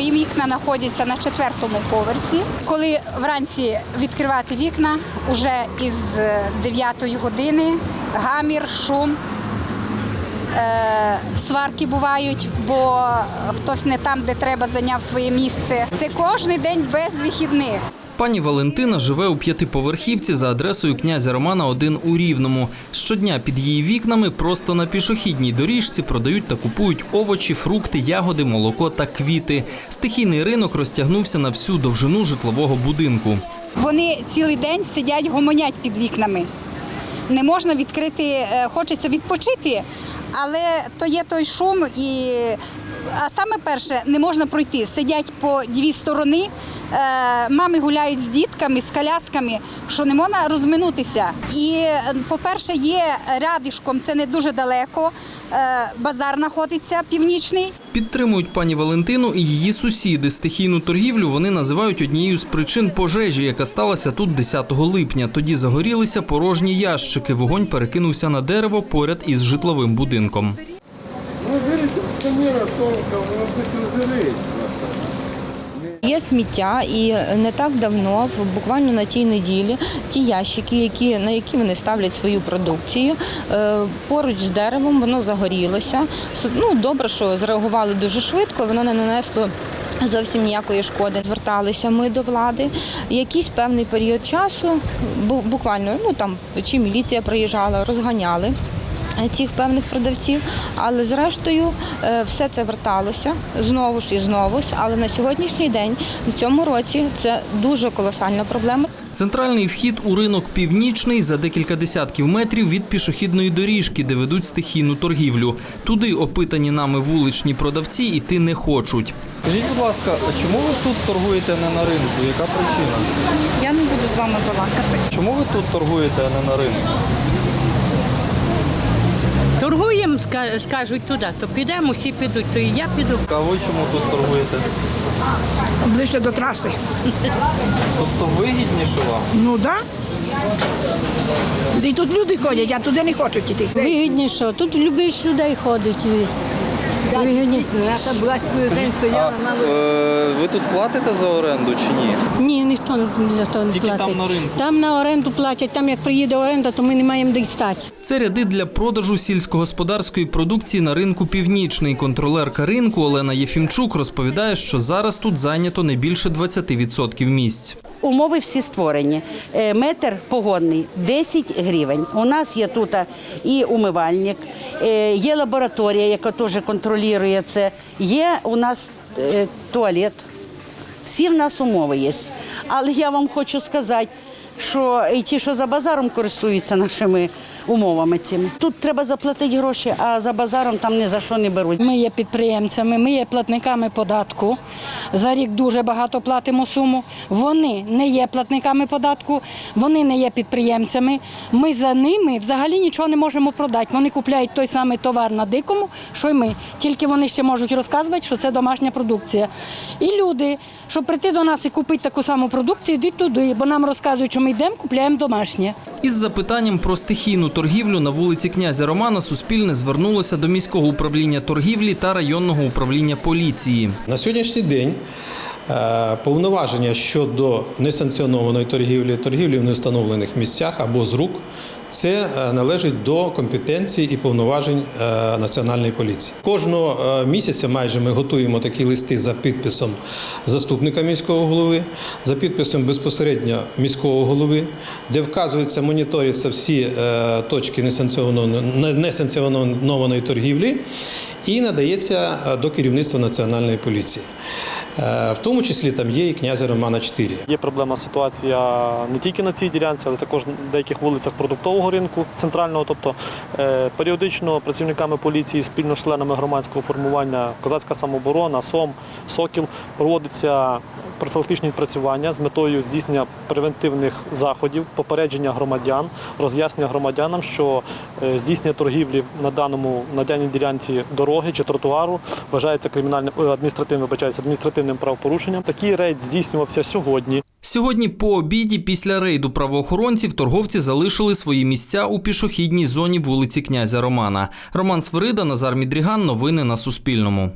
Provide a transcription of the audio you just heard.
Мої вікна знаходяться на четвертому поверсі. Коли вранці відкривати вікна, вже із 9 години гамір, шум. Е, сварки бувають, бо хтось не там, де треба, зайняв своє місце. Це кожен день без вихідних. Пані Валентина живе у п'ятиповерхівці за адресою князя Романа 1 у Рівному. Щодня під її вікнами просто на пішохідній доріжці продають та купують овочі, фрукти, ягоди, молоко та квіти. Стихійний ринок розтягнувся на всю довжину житлового будинку. Вони цілий день сидять, гомонять під вікнами. Не можна відкрити, е, хочеться відпочити, але то є той шум і. А саме перше, не можна пройти. Сидять по дві сторони, мами гуляють з дітками, з колясками, що не можна розминутися. І, е, по-перше, є рядишком, це не дуже далеко. е, Базар знаходиться північний. Підтримують пані Валентину і її сусіди. Стихійну торгівлю вони називають однією з причин пожежі, яка сталася тут 10 липня. Тоді загорілися порожні ящики. Вогонь перекинувся на дерево поряд із житловим будинком. Розжирить акціонера толком, воно десь розжирить. Є сміття, і не так давно, буквально на тій неділі, ті ящики, які, на які вони ставлять свою продукцію, е, поруч з деревом воно загорілося. Ну, добре, що зреагували дуже швидко, воно не нанесло. Зовсім ніякої шкоди зверталися ми до влади. Якийсь певний період часу, буквально, ну там чи міліція приїжджала, розганяли е, цих певних продавців, але зрештою е, все це верталося знову ж і знову. ж. Але на сьогоднішній день, в цьому році, це дуже колосальна проблема. Центральний вхід у ринок північний за декілька десятків метрів від пішохідної доріжки, де ведуть стихійну торгівлю. Туди опитані нами вуличні продавці йти не хочуть. Скажіть, будь ласка, а чому ви тут торгуєте не на ринку? Яка причина? Я не буду з вами балакати. Чому ви тут торгуєте, а не на ринку? Торгуємо, скажуть туди, то підемо, всі підуть, то і я піду. А ви чому тут торгуєте? ближче до траси. Тобто вигідніше вам? Ну так. Да. І тут люди ходять, а туди не хочуть йти. Вигідніше, тут любиш людей ходить. Е, ви тут платите за оренду чи ні? Ні, ніхто за то не Тільки там на ринку. Там на оренду платять, там як приїде оренда, то ми не маємо де й стати. Це ряди для продажу сільськогосподарської продукції на ринку Північний. Контролерка ринку Олена Єфімчук розповідає, що зараз тут зайнято не більше 20% місць. Умови всі створені. Е, Метр погодний 10 гривень. У нас є тут і умивальник, е, є лабораторія, яка теж контролює це. Є у нас е, туалет. Всі в нас умови є. Але я вам хочу сказати, що і ті, що за базаром користуються нашими умовами цими. Тут треба заплатити гроші, а за базаром там ні за що не беруть. Ми є підприємцями, ми є платниками податку. За рік дуже багато платимо суму. Вони не є платниками податку, вони не є підприємцями. Ми за ними взагалі нічого не можемо продати. Вони купляють той самий товар на дикому, що й ми. Тільки вони ще можуть розказувати, що це домашня продукція. І люди, щоб прийти до нас і купити таку саму продукцію, йдуть туди, бо нам розказують, що ми йдемо, купляємо домашнє. Із запитанням про стихійну торгівлю на вулиці князя Романа Суспільне звернулося до міського управління торгівлі та районного управління поліції. На сьогоднішній день е, повноваження щодо несанкціонованої торгівлі, торгівлі в невстановлених місцях або з рук. Це е, належить до компетенції і повноважень е, національної поліції. Кожного е, місяця майже ми готуємо такі листи за підписом заступника міського голови, за підписом безпосередньо міського голови, де вказуються, моніторяться всі точки несанкціонованої торгівлі і надається до керівництва національної поліції. Е, В тому числі там є і князя Романа 4. Є проблемна ситуація не тільки на цій ділянці, але також на деяких вулицях продуктового ринку центрального. Тобто е, періодично працівниками поліції спільно з членами громадського формування Козацька самооборона, СОМ, Сокіл проводиться профілактичні відпрацювання з метою здійснення превентивних заходів, попередження громадян, роз'яснення громадянам, що е, здійснення торгівлі на даному на даній ділянці дороги чи тротуару вважається кримінальним адміністративним, адміністративним правопорушенням. Такий рейд здійснювався сьогодні. Сьогодні по обіді після рейду правоохоронців торговці залишили свої місця у пішохідній зоні вулиці князя Романа. Роман Свирида, Назар Мідріган. Новини на Суспільному.